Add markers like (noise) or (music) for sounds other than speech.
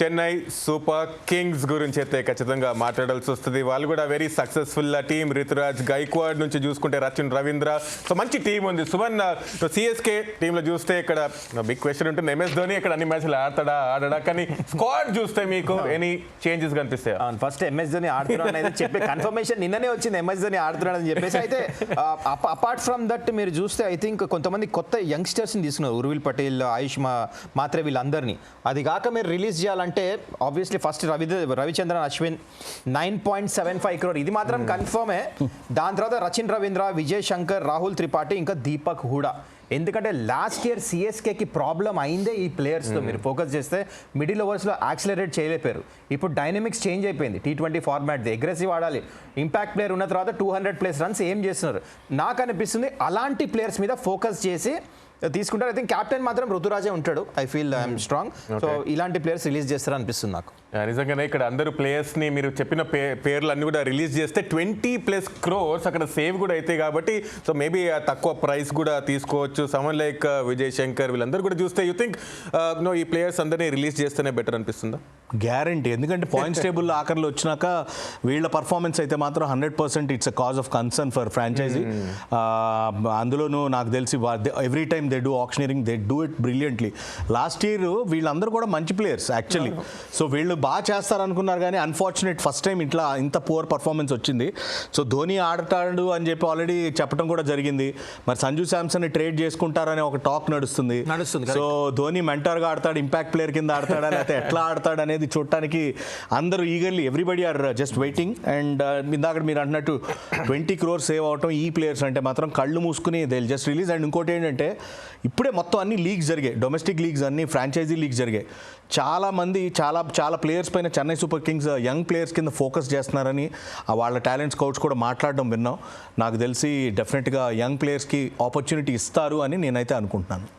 Chennai super Kings గురించి అయితే ఖచ్చితంగా మాట్లాడాల్సి వస్తుంది. వాళ్ళు కూడా very successful team Ruturaj Gaikwad నుంచి చూసుకుంటే రచిన్ రవీంద్ర. సో మంచి టీం ఉంది. సుమన్ సిఎస్కే టీంలో చూస్తే ఇక్కడ బిగ్ క్వశ్చన్ ఉంటుంది. ఎంఎస్ ధోని ఇక్కడ అన్ని మ్యాచ్లు ఆడతాడా ఆడడా? కానీ స్క్వాడ్ చూస్తే మీకు ఎనీ చేంజెస్ కనిపిస్తాయి? ఫస్ట్ ఎంఎస్ ధోని ఆడుతున్నాడు అనేది చెప్పి కన్ఫర్మేషన్ నిన్ననే వచ్చింది. ఎంఎస్ ధోని ఆడుతున్నాడు అని చెప్పేసి అయితే అపార్ట్ ఫ్రమ్ దట్ మీరు చూస్తే ఐ థింక్ కొంతమంది కొత్త యంగ్స్టర్స్ని తీసుకున్నారు. ఉర్విల్ పటేల్ ఆయుష్ మాత్రే వీళ్ళందరినీ. అది కాక మీరు రిలీజ్ చేయాలంటే obviously first Ravi Ravichandran Ashwin nine point seven five crore ఇది మాత్రం కన్ఫర్మే దాని తర్వాత రచిన్ రవీంద్ర విజయ్ శంకర్ రాహుల్ త్రిపాఠి ఇంకా దీపక్ హూడా. ఎందుకంటే లాస్ట్ ఇయర్ సిఎస్కేకి ప్రాబ్లం అయిందే ఈ ప్లేయర్స్తో మీరు ఫోకస్ చేస్తే మిడిల్ ఓవర్స్లో యాక్సిలరేట్ చేయలేపారు ఇప్పుడు డైనమిక్స్ చేంజ్ అయిపోయింది. టీ ట్వంటీ ఫార్మాట్ అగ్రెసివ్ ఆడాలి. ఇంపాక్ట్ ప్లేయర్ ఉన్న తర్వాత టూ హండ్రెడ్ ప్లేస్ రన్స్ ఏం చేస్తున్నారు? నాకు అనిపిస్తుంది అలాంటి ప్లేయర్స్ మీద ఫోకస్ చేసి తీసుకుంటారు. ఐ థింక్ క్యాప్టెన్ మాత్రం ఋతురాజే ఉంటాడు. I feel I'm strong so ఇలాంటి ప్లేయర్స్ రిలీజ్ చేస్తారు అనిపిస్తుంది నాకు. నిజంగానే ఇక్కడ అందరూ ప్లేయర్స్ని మీరు చెప్పిన పే పేర్లు అన్ని కూడా రిలీజ్ చేస్తే ట్వంటీ ప్లస్ క్రోర్స్ అక్కడ సేవ్ కూడా అవుతాయి కాబట్టి సో మేబీ తక్కువ ప్రైస్ కూడా తీసుకోవచ్చు. సమన్ లైక్ విజయ్ శంకర్ వీళ్ళందరూ కూడా చూస్తే యూ థింక్ నో ఈ ప్లేయర్స్ అందరినీ రిలీజ్ చేస్తేనే బెటర్ అనిపిస్తుందా? గ్యారంటీ ఎందుకంటే పాయింట్స్ టేబుల్ (laughs) ఆఖరిలో వచ్చినాక వీళ్ళ పర్ఫార్మెన్స్ అయితే మాత్రం hundred percent it's a cause of concern for franchise అందులోనూ నాకు తెలిసి every time they do auctioning they do it brilliantly last year వీళ్ళందరూ కూడా మంచి ప్లేయర్స్ యాక్చువల్లీ సో వీళ్ళు బాగా చేస్తారనుకున్నారు కానీ అన్ఫార్చునేట్ ఫస్ట్ టైం ఇట్లా ఇంత పువర్ పర్ఫార్మెన్స్ వచ్చింది. సో ధోని ఆడతాడు అని చెప్పి ఆల్రెడీ చెప్పడం కూడా జరిగింది. మరి సంజు శాంసన్ ట్రేడ్ చేసుకుంటారనే ఒక టాక్ నడుస్తుంది. నడుస్తుంది, సో ధోని మెంటర్గా ఆడతాడు ఇంపాక్ట్ ప్లేయర్ కింద ఆడతాడా లేకపోతే ఎట్లా ఆడతాడు అనేది చూడటానికి అందరూ eagerly everybody are just waiting and ఇందాక మీరు అంటున్నట్టు ట్వంటీ క్రోర్ సేవ్ అవటం ఈ ప్లేయర్స్ అంటే మాత్రం కళ్ళు మూసుకుని దే జస్ట్ రిలీజ్ అండ్ ఇంకోటి ఏంటంటే ఇప్పుడే మొత్తం అన్ని లీగ్స్ జరిగాయి. డొమెస్టిక్ లీగ్స్ అన్ని ఫ్రాంచైజీ లీగ్స్ జరిగాయి. చాలా మంది చాలా చాలా ప్లేయర్స్ పైన Chennai Super Kings young players కింద ఫోకస్ చేస్తున్నారని ఆ వాళ్ళ టాలెంట్ స్కౌట్స్ కూడా మాట్లాడడం విన్నాం. నాకు తెలిసి డెఫినెట్గా యంగ్ ప్లేయర్స్కి ఆపర్చునిటీ ఇస్తారు అని నేనైతే అనుకుంటున్నాను.